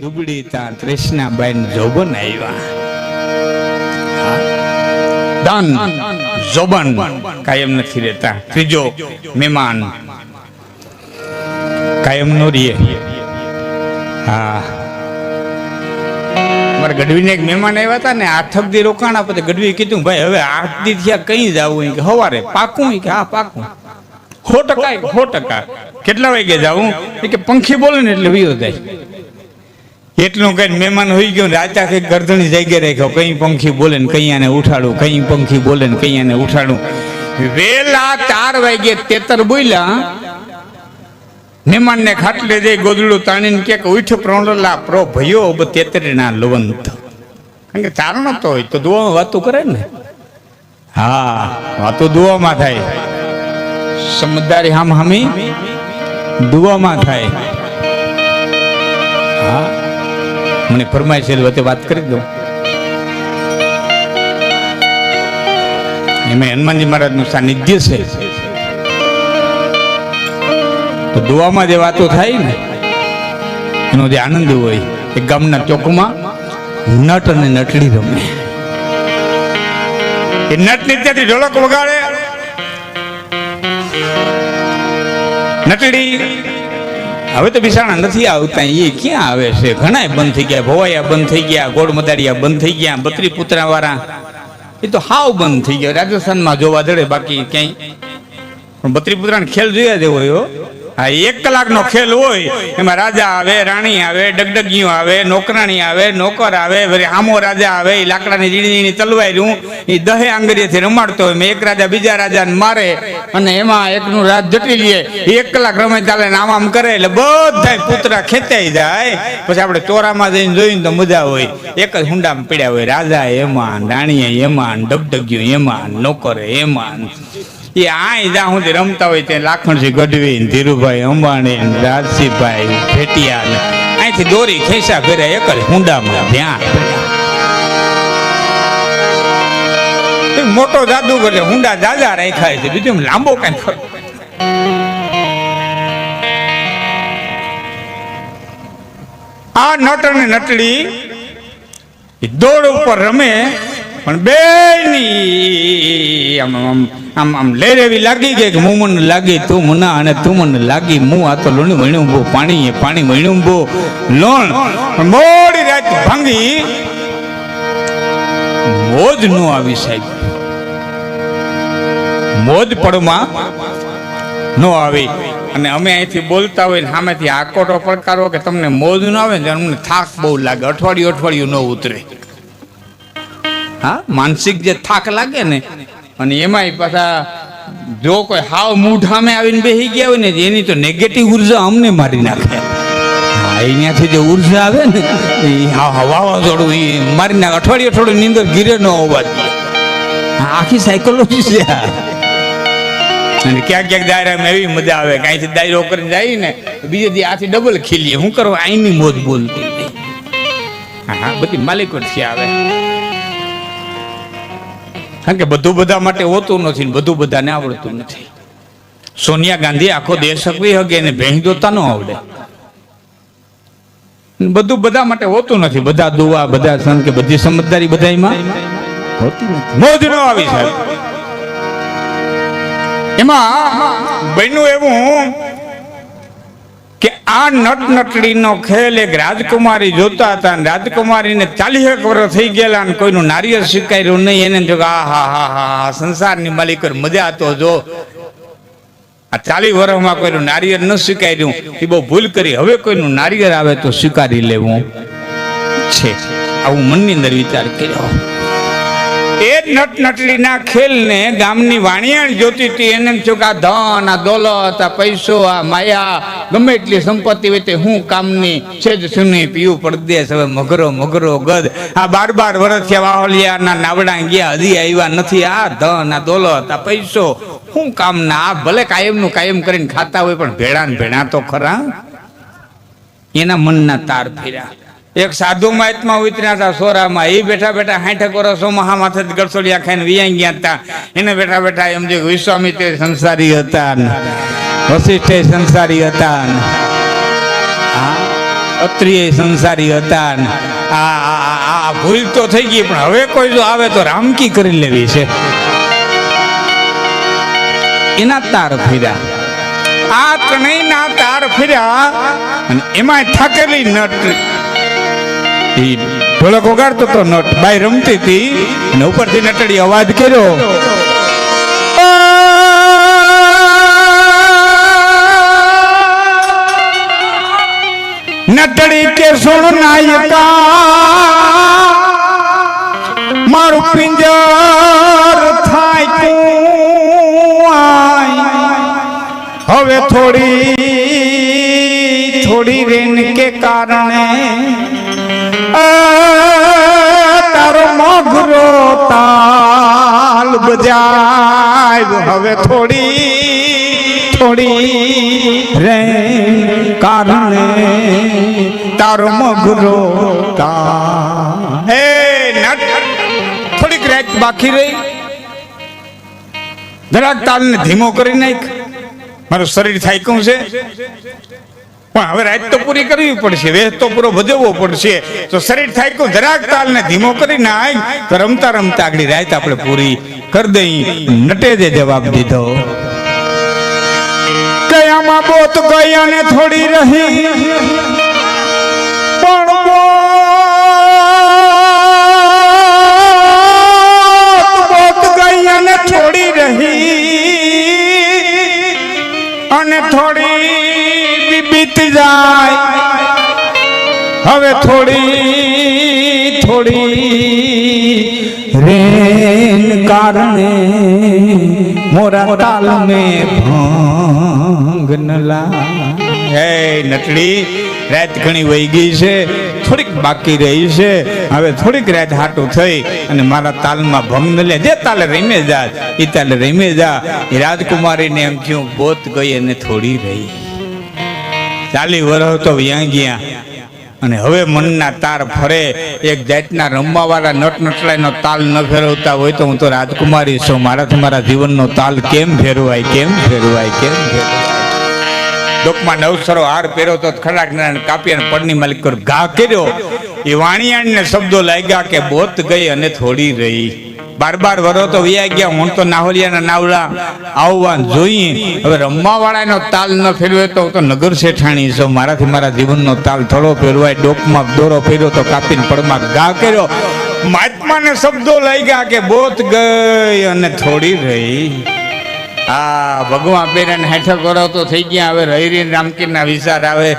દુબળી ત્યાં કૃષ્ણાબાઈ જોબન આવ્યા. દાન જોબન કાયમ નથી રહેતા. ત્રીજો મહેમાન કાયમ નો રીએ હા. મારા ગઢવીને એક મહેમાન આવ્યા હતા ને આઠક દી રોકાણા પછી ગઢવી કીધું, ભાઈ, હવે આઠ દી થયા કઈ જવું કે હવારે પાકું કે, હા, પાકું. સો ટકા સો ટકા. કેટલા વાગે જાવું કે, પંખી બોલે ને એટલે વિયો જાય. એટલું કઈ મહેમાન હોઈ ગયો રાજા કઈ ગરદણી જગ્યા રાખ્યો. કઈ પંખી બોલે ને કઈ આને ઉઠાડું, કઈ પંખી બોલે ને કઈ આને ઉઠાડું. વેલા ચાર વાગે તેતર બોલ્યા મહેમાન ને ખાટલે જઈ ગોદડું તાણીને કે ઉઠ પ્રણલા, પ્રો ભયો બ તેતરી ના લવંત. કારણ કે ચારણ તો હોય તો દુવામાં વાતો કરે ને. હા, વાતો દુવામાં થાય. સમજદારી હામ હામી દુવામાં થાય. હા. મને ફરમાય છે વચ્ચે વાત કરી દઉં. એમાં હનુમાનજી મહારાજનું સાનિધ્ય છે. તો દુવામાં જે વાતો થાય ને, એનો જે આનંદ હોય, એ ગામના ચોકમાં નટ અને નટડી રમે. એ નટ ત્યાંથી ઢોલક વગાડે. નટડી હવે તો બિસાણા નથી આવતા, એ ક્યાં આવે છે? ઘણા બંધ થઈ ગયા, ભવાયા બંધ થઈ ગયા ગોળ મદાડિયા બંધ થઈ ગયા, બત્રી પુતરા વાળા એ તો હાવ બંધ થઈ ગયા, રાજસ્થાનમાં જોવા જડે બાકી ક્યાંય. પણ બત્રી પુત્રાને ખેલ જોયા જેવો હોય હો. એક કલાકનો ખેલ હોય, એમાં રાજા આવે, રાણી આવે, ડગડગીઓ આવે, નોકરાણી આવે, નોકર આવે આમો રાજા આવે એ લાકડાની ઝીણી ઝીણી તલવાર્યું એ દહે આંગળીએથી રમાડતો હોય એક રાજા બીજા રાજાને મારે, અને એમાં એકનું રાજ જટી લે. એક કલાક રમે ચાલે આમ આમ કરે, એટલે બધા પુતરા ખેંચાઈ જાય. પછી આપણે ચોરામાં જઈને જોઈને તો મજા હોય. એક જ હુંડામાં પડ્યા હોય, રાજા એમાં, રાણીએ એમાં ડગડગ્યું એમાં, નોકરે એમાં. એ આય જ્યાં સુધી રમતા હોય ત્યાં લાખણસિંહ ગઢવી ધીરુભાઈ અંબાણી રાજસિંહભાઈ ભેટિયા અહીંથી દોરી ખેસા ફેર્યા એક જ હુંડામાં ધ્યાન. મોટો જાદુગર કરે હુંડા દાદા રાખ્યા છે. બીજું લાંબો કઈ આ નટ અને નટડી દોડ ઉપર રમે પણ બેની આમ આમ આમ આમ લેર એવી લાગી ગઈ કે હું મને લાગી, તું મના અને તું મને લાગી. હું આ તો લોણ વણ્યું બો પાણી પાણી વણ્યું બો લોણ મોડી રાત ભાંગી. મોજ નો આવી સાહેબ. મોજ પડમાં નો આવી. અને અમે અહીંથી બોલતા હોય ને સામેથી આકોટો પડકારો કે તમને મોજ ન આવે ને અમને થાક બહુ લાગે. અઠવાડિયું અઠવાડિયું ન ઉતરે. હા માનસિક જે થાક લાગે ને અને એમાંય પાછા જો કોઈ હાવ મૂઢામે આવીને બેસી ગયા હોય ને એની તો નેગેટિવ ઊર્જા અમને મારી નાખે. હા અહીંયાથી જે ઊર્જા આવે ને એ હા વાવાઝોડું એ મારી નાખે. અઠવાડિયું અઠવાડિયું નીંદર ગીરે ન હા, આખી સાયકોલોજી છે અને ક્યાંક ક્યાંક દાયરામાં એવી મજા આવે કે અહીંથી દાયરો કરીને જાય ને બીજે દી આથી ડબલ ખીલીએ. હું કરો અહીંની મોજ બોલતી હા બધી માલિકો છે આવે કારણ કે બધું બધા માટે હોતું નથી બધું બધાને આવડતું નથી. સોનિયા ગાંધી આખો દેશ શકવી હગે એને ભેંસ જોતા ન આવડે. બધું બધા માટે હોતું નથી. બધા દુવા, બધા સંત કે બધી સમજદારી બધામાં હોતી નથી. મોજ ન આવી સાહેબ. એમાં બન્યું એવું આ નટ નટડીનો ખેલ એક રાજકુમારી જોતા હતા અને રાજકુમારીને ચાલીસેક વર્ષ થઈ ગયેલા અને કોઈનું નારિયેળ સ્વીકાર્યું નહીં. એને જો આ, હા હા હા સંસારની માલિક મજા તો જો. આ ચાલીસ વર્ષમાં કોઈનું નારિયેળ ન સ્વીકાર્યું એ બહુ ભૂલ કરી. હવે કોઈનું નારિયેળ આવે તો સ્વીકારી લેવું છે. આવું મનની અંદર વિચાર કર્યો. એ જ નટ નટલીના ખેલને ગામની વાણિયાણ જોતી હતી. એને થયું કે આ ધન, આ દોલત, આ પૈસો, આ માયા, ગમે એટલી સંપત્તિ હોય તે હું કામની છે જ સુની પીવું પરદેશ. હવે મગરો મગરો ગદ આ બાર બાર વર્ષ થયા વાહોલિયાના નાવડા ગયા, હજી આવ્યા નથી. આ ધન, આ દોલત, આ પૈસો, હું કામના, આ ભલે કાયમનું કાયમ કરીને ખાતા હોય, પણ ભેળા ને ભેળા તો ખરા. એના મનના તાર ફેર્યા. એક સાધુ મહાત્મા ઉતર્યા સોરામાં. એ બેઠા બેઠા હાઠ વર્ષો મહામાથે ગરસોડિયા ખાઈને વિયાઈ ગયા હતા. એને બેઠા બેઠા એમ જે વિશ્વામિત્ર સંસારી હતા વશિષ્ઠ સંસારી હતા અત્રિય સંસારી હતા આ, આ- ભૂલ તો થઈ ગઈ, પણ હવે કોઈ જો આવે તો રામકી કરી લેવી છે. એના તાર ફર્યા. આ ત્રણેયના તાર ફર્યા અને એમાં થાકેલી નટ ઈ ઢોલક વગાડતો તો નટ. બાઈ રમતી હતી અને ઉપરથી નટડી અવાજ કર્યો. નટડી કે સુણ નાયકા, મારું પિંજર થાય હવે થોડી થોડી રેન કે કારણે મોઘરો તાલ બજાય હવે થોડી થોડી રે કારણે તારો મોઘરો તાલ હે થોડીક રેક બાકી રહી. જરાક તાલને ધીમો કરી નાખ. મારું શરીર થાક્યું છે. પણ હવે રાત તો પૂરી કરવી પડશે વેહ તો પૂરો ભજવવો પડશે. તો શરીર થાય કો જરાક તાલને ધીમો કરી આય તો રમતા રમતા આગળ રાત આપણે પૂરી કરી દઈ. નટે જે જવાબ દીધો. કયામાં બોત ગઈ અને થોડી રહી. થોડી થોડી રેન કારણે મોરા તાલ મે ભંગ ન લા હે નટડી રાત ઘણી વહી ગઈ છે થોડીક બાકી રહી છે. હવે થોડીક રાત હાટું થઈ અને મારા તાલમાં ભંગ ન લે. જે તાલે રમે જા એ તાલે રમે જા. એ રાજકુમારીને એમ થયું બોત ગઈ અને થોડી રહી. ચાલી વરહ તો વ્યાં ગયા. અને હવે મનના તાર ફરે. એક જાતના રમવાવાળા નટ નટલાઈનો તાલ ન ફેરવતા હોય તો હું તો રાજકુમારી છું. મારાથી મારા જીવનનો તાલ કેમ ફેરવાય કેમ ફેરવાય કેમ ફેરવાય? ડોકમાં નવસરો હાર પહેર્યો તો ખડાક નારાયણ કાપી અને પડની માલિક ઘા કર્યો. એ વાણિયાણને શબ્દો લાગ્યા કે બોત ગઈ અને થોડી રહી. બાર બાર વરો તો વ્યા ગયા, હું તો નાહોલિયાના નાવડા આવવા જોઈએ. હવે રમવા વાળાનો તાલ ન ફેરવે તો તો નગર શેઠાણી છો. મારાથી મારા જીવનનો તાલ થોડો ફેરવાય. ડોકમાં દોરો ફેર્યો તો કાપીને પડમાં ઘા કર્યો. મહાત્માને શબ્દો લાગ્યા કે બોત ગઈ અને થોડી રહી. હા ભગવાન પેરાને હેઠળ કરો તો થઈ ગયા. હવે રહી રહીને રામકીરના વિચાર આવે.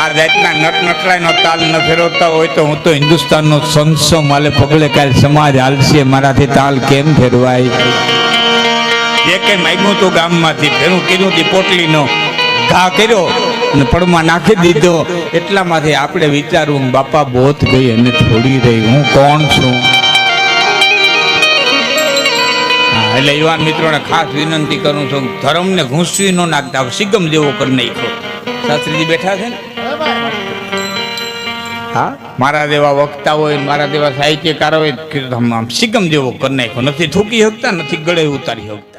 આ જાતના નટ નટલાઈનો તાલ ન ફેરવતા હોય તો હું તો હિન્દુસ્તાનનો સંસો માલે પગલે કાલ સમાજ હાલશે મારાથી તાલ કેમ ફેરવાય? જે કઈ માગ્યું તું ગામમાંથી ભેરું કીધું હતી પોટલીનો ઘા કર્યો અને પડમાં નાખી દીધો. એટલામાંથી આપણે વિચારવું બાપા બોત ગઈ અને થોડી રહી. હું કોણ છું? એટલે યુવાન મિત્રોને ખાસ વિનંતી કરું છું, ધર્મને ઘૂંસવી ન નાખતા સિગમ જેવો કરી નાખ્યો. શાસ્ત્રીજી બેઠા છે ને? હા? મારા જેવા વક્તા હોય, મારા જેવા સાહિત્યકાર હોય સિગમ જેવો કરી નાખ્યો. નથી થૂકી શકતા, નથી ગળે ઉતારી શકતા.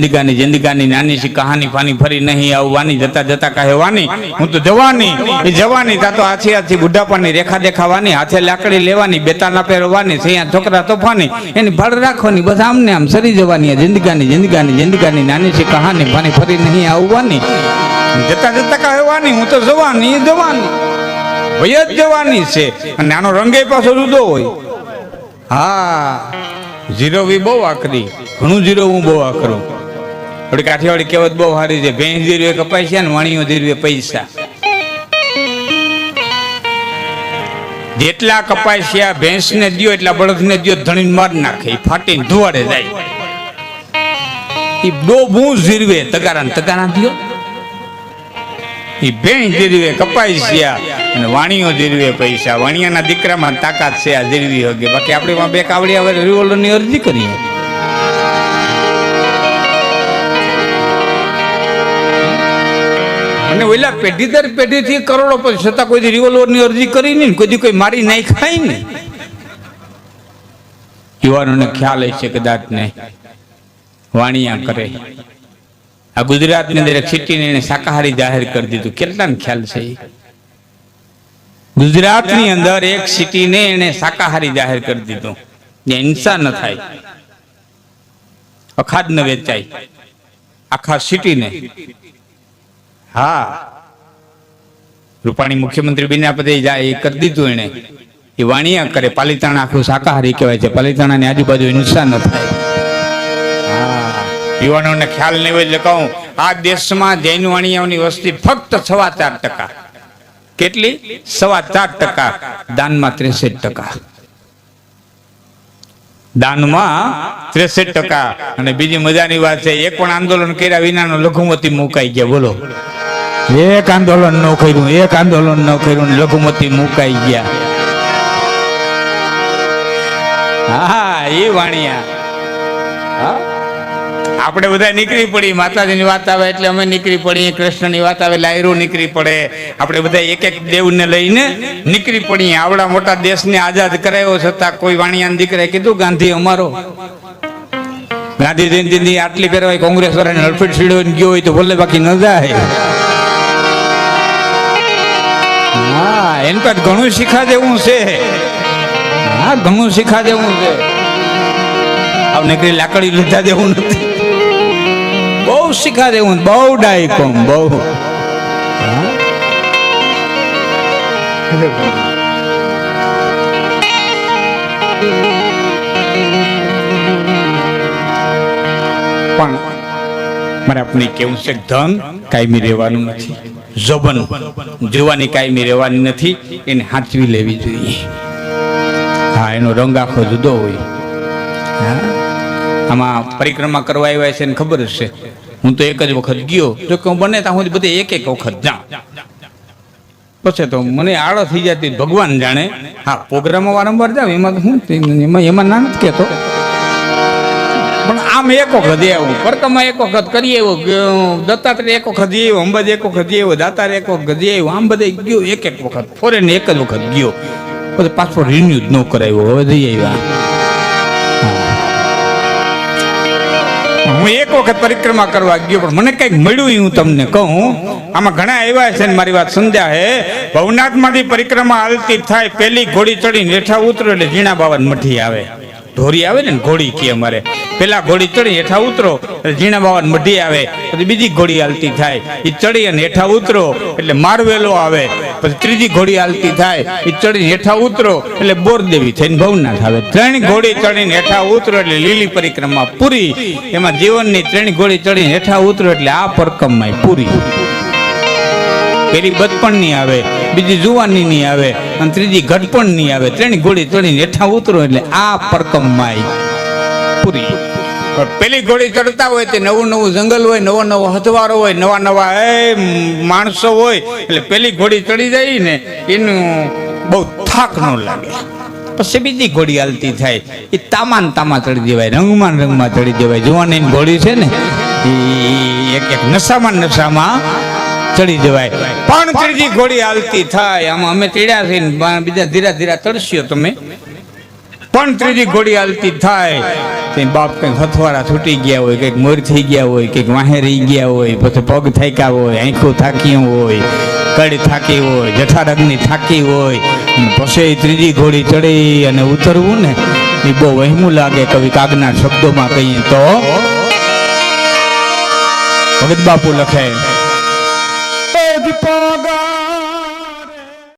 જિંદગાની જિંદગાની નાની સી કહાની ફાની ફરી નહીં આવવાની જતા જતા કહેવાની હું તો જવાની, એ જવાની, તા તો આછી આછી બુઢાપાની રેખા દેખાવાની, હાથે લાકડી લેવાની બેતાના પહેરવાની સૈયા છોકરા તોફાની, એની ભાડ રાખવાની બધા આમને આમ સરી જવાની જિંદગાની જિંદગાની જિંદગાની નાની સી કહાની ફાની ફરી નહીં આવવાની. જતા જતા કહેવાની હું તો જવાની જવાની. ભય જ જવાની છે. અને આનો રંગે પાછો જુદો હોય. હા ઝીરો બી બહુ આકરી. ઘણું જીરો હું બહુ આકરું. થોડી કાઠિયાવાડી કહેવત બહુ સારી છે, ભેંસ જીરવે કપાય ને વણીઓ જીરવે પૈસા. જેટલા ભેંસ ભેંસને દ્યો, એટલા બળદને દ્યો, ધણીને માર નાખે ફાટીને ધુવાડે જાય. એ બહુ બહુ જીરવે તગારા ને તગારા દ્યો. ઈ ભેંસ જીરવે કપાસિયા અને વાણીઓ જીરવે પૈસા. વાણિયાના દીકરામાં તાકાત છે આ જીરવી હગે. બાકી આપણે બે કાવડિયા રિવોલ્વરની અરજી કરીએ. અને ઓલા પેઢી દર પેઢીથી કરોડો પછી છતાં કોઈ રિવોલ્વરની અરજી કરી નહીં કોઈ કોઈ મારી નહીં ખાય ને યુવાનોને ખ્યાલ હશે કદાચ ને વાણિયા કરે. આ ગુજરાતની અંદર સિટીને એને શાકાહારી જાહેર કરી દીધું. કેટલાને ખ્યાલ છે? ગુજરાતની અંદર એક સિટીને એને શાકાહારી જાહેર કરી દીધું. જે હિંસા ન થાય. અખાદ ન વેચાય. આખા સિટીને હા. રૂપાણી મુખ્યમંત્રી બિના પદે જાય એ કરી દીધું એને એ વાણિયા કરે, પાલિતાણા આખું શાકાહારી કહેવાય છે. પાલિતાણાની આજુબાજુ નુકસાન ન થાય. યુવાનોને ખ્યાલ નહીં હોય એટલે કહું, આ દેશમાં જૈન વાણિયાઓની વસ્તી ફક્ત સવા ચાર ટકા. કેટલી? સવા ચાર ટકા. દાનમાં ત્રેસઠ ટકા. દાનમાં ત્રેસઠ ટકા. અને બીજી મજાની વાત છે, એક પણ આંદોલન કર્યા વિનાનો લઘુમતી મુકાઈ ગયા. બોલો. એક આંદોલન ન કર્યું, એક આંદોલન ન કર્યું લઘુમતી મુકાઈ ગયા. હા, એ વાણિયા. આપણે બધા નીકળી પડી માતાજીની વાત આવે એટલે અમે નીકળી પડી કૃષ્ણની વાત આવે લાયરું નીકળી પડે. આપણે બધા એક એક દેવને લઈને નીકળી પડીએ. આવડા મોટા દેશને આઝાદ કરાયો છતાં કોઈ વાણિયાના દીકરાએ કીધું, ગાંધી અમારો. ગાંધી જયંતિની આટલી ફેરવાય કોંગ્રેસ વાળાને હડફેટ સીડો ગયો હોય તો ભલે બાકી ન જાય. હા એની પાસે ઘણું શીખા જેવું છે. હા, ઘણું શીખા જેવું છે. આવ નીકળી લાકડી લીધા જેવું નથી. બહુ શીખા જેવું બહુ ડાયકોમ, બહુ. પણ મારે આપણે કેવું છે ધન કાયમી રહેવાનું નથી. જબન જોવાની કાયમી રહેવાની નથી, એને હાંચવી લેવી જોઈએ. હા, એનો રંગ આખો જુદો હોય. હા? આમાં પરિક્રમા કરવા આવ્યા છે ને ખબર જ છે? હું તો એક જ વખત ગયો. જો કે હું બને ત્યાં હું બધે એક એક વખત જાઉં. પછી તો મને આળો થઈ જતી ભગવાન જાણે. હા, પ્રોગ્રામો વારંવાર જાવ એમાં શું એમાં એમાં ના નથી કહેતો. આમ એક વખત એવું. પરતમાં એક વખત કરીએ એવો દત્તાત્રેય એક વખત જઈ આવ્યો અંબાજી એક વખત જઈ આવ્યો દાતારે એક વખત જઈ આવ્યો આમ બધે ગયો, એક એક વખત ફોરેન એક જ વખત ગયો. પછી પાસપોર્ટ રિન્યુ ન કરાવ્યો હવે જઈ આવ્યા. હું એક વખત પરિક્રમા કરવા ગયો, પણ મને કંઈક મળ્યું હું તમને કહું. આમાં ઘણા એવા છે ને મારી વાત સમજ્યા હે. ભવનાથમાંથી પરિક્રમા હાલતી થાય, પેલી ઘોડી ચડીને હેઠા ઉતરો એટલે ઝીણા બાવન મઠી આવે. ઢોરી આવે ને ઘોડી કે અમારે. પેલા ઘોડી ચડી, હેઠા ઉતરો, એટલે ઝીણા બાવન મઢી આવે, પછી બીજી ઘોડી હાલતી થાય. એ ચડી અને હેઠા ઉતરો, એટલે મારવેલો આવે, પછી ત્રીજી ઘોડી હાલતી થાય. એ ચડી હેઠા ઉતરો, એટલે બોરદેવી થઈને ભવનાથ આવે. ત્રણ ઘોડી ચડીને હેઠા ઉતરો, એટલે લીલી પરિક્રમા પૂરી. એમાં જીવનની ત્રણ ઘોડી ચડીને હેઠા ઉતરો, એટલે આ પરકમમાં પૂરી. પેલી બચપણની આવે, બીજી જુવાનીની આવે, અને ત્રીજી ઘટપણની આવે. ત્રણ ઘોડી ચડીને હેઠા ઉતરો એટલે આ પરકમમાં પૂરી. પણ પેલી ઘોડી ચડતા હોય તે નવું નવું જંગલ હોય, નવો નવો હથવારો હોય, નવા નવા, એ માણસો હોય. એટલે પેલી ઘોડી ચડી જાય ને, એનું બહુ થાક ન લાગે. પછી બીજી ઘોડી હાલતી થાય. એ તામાન તામા ચડી જવાય, રંગમાં રંગમાં ચડી જવાય. જુવાની ઘોડી છે ને એ એક એક નશામાં નશામાં ચડી જવાય. પણ ત્રીજી ઘોડી હાલતી થાય. આમાં અમે ચડ્યા છે બીજા ધીરા ધીરા ચડશ્યો તમે. પણ ત્રીજી ઘોડી હાલતી થાય. તે બાપ કંઈક હથવારા છૂટી ગયા હોય કંઈક મોર થઈ ગયા હોય કંઈક વાહે રહી ગયા હોય પછી પગ થાક્યા હોય આંખો થાકી હોય કડી થાકી હોય જઠારગની થાકી હોય. પછી ત્રીજી ઘોડી ચડી અને ઉતરવું ને એ બહુ વહેમું લાગે કવિ કાગના શબ્દોમાં કહીએ તો. ભગત બાપુ લખે પગ